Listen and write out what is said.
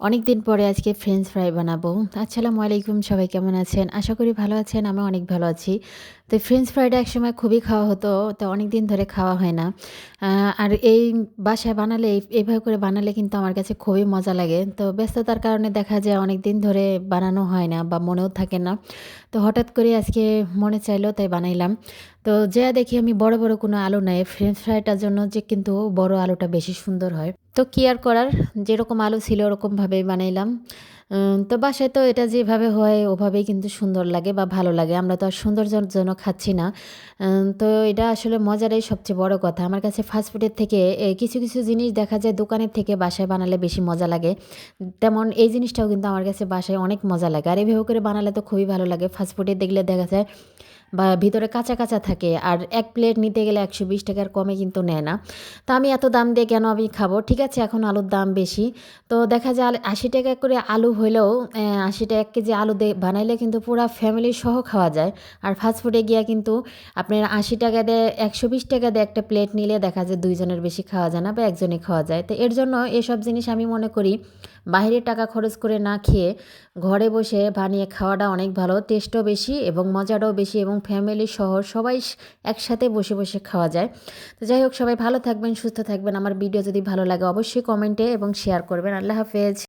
অনেক দিন পরে আজকে ফ্রেঞ্চ ফ্রাই বানাবো। আসসালামু আলাইকুম, সবাই কেমন আছেন? আশা করি ভালো আছেন আমি অনেক ভালো আছি। তো ফ্রেঞ্চ ফ্রাইটা একসময় খুবই খাওয়া হতো, তো অনেক দিন ধরে খাওয়া হয় না। আর এই বাসায় বানালে, এই- এইভাবে করে বানালে কিন্তু আমার কাছে খুবই মজা লাগে। তো ব্যস্ততার কারণে দেখা যায় অনেক দিন ধরে বানানো হয় না বা মনেও থাকে না। তো হঠাৎ করে আজকে মনে চাইলো, তাই বানাইলাম। তো যা দেখি আমি বড় বড় কোনো আলু নাই। ফ্রেঞ্চ ফ্রাইটার জন্য যে কিন্তু বড় আলুটা বেশি সুন্দর হয়। তো কি আর করার যেরকম আলু ছিল ওরকমভাবেই বানাইলাম। তো বাসায় তো এটা যেভাবে হয় ওভাবেই কিন্তু সুন্দর লাগে বা ভালো লাগে। আমরা তো আর সৌন্দর্যের জন্য খাচ্ছি না। তো এটা আসলে মজারই সবচেয়ে বড় কথা। আমার কাছে ফাস্টফুডের থেকে কিছু কিছু জিনিস দেখা যায় দোকানের থেকে বাসায় বানালে বেশি মজা লাগে। তেমন এই জিনিসটাও কিন্তু আমার কাছে বাসায় অনেক মজা লাগে। আর এইভাবে করে বানালে তো খুবই ভালো লাগে। ফাস্টফুডে দেখলে দেখা যায় বা ভিতরে কাঁচা কাঁচা থাকে আর এক প্লেট নিতে গেলে একশো বিশ টাকার কমে কিন্তু নেয় না। তা আমি এত দাম দিয়ে কেন আমি খাব? ঠিক আছে, এখন আলুর দাম বেশি। তো দেখা যায় আশি টাকা করে আলু হলেও আশি টাকা এক কেজি আলু দিয়ে বানাইলে কিন্তু পুরো ফ্যামিলি সহ খাওয়া যায়। আর ফাস্টফুডে গিয়া কিন্তু আপনার আশি টাকা দিয়ে, একশো বিশ টাকা দিয়ে একটা প্লেট নিলে দেখা যায় দুইজনের বেশি খাওয়া যায় না বা একজনে খাওয়া যায়। তো এর জন্য এসব জিনিস আমি মনে করি বাইরে টাকা খরচ করে না খেয়ে ঘরে বসে বানিয়ে খাওয়াটা অনেক ভালো টেস্টও বেশি এবং মজাটাও বেশি এবং ফ্যামিলি সহ সবাই একসাথে বসে বসে খাওয়া যায়। তো যাই হোক, সবাই ভালো থাকবেন, সুস্থ থাকবেন। আমার ভিডিও যদি ভালো লাগে, অবশ্যই কমেন্টে এবং শেয়ার করবেন। আল্লাহ হাফেজ।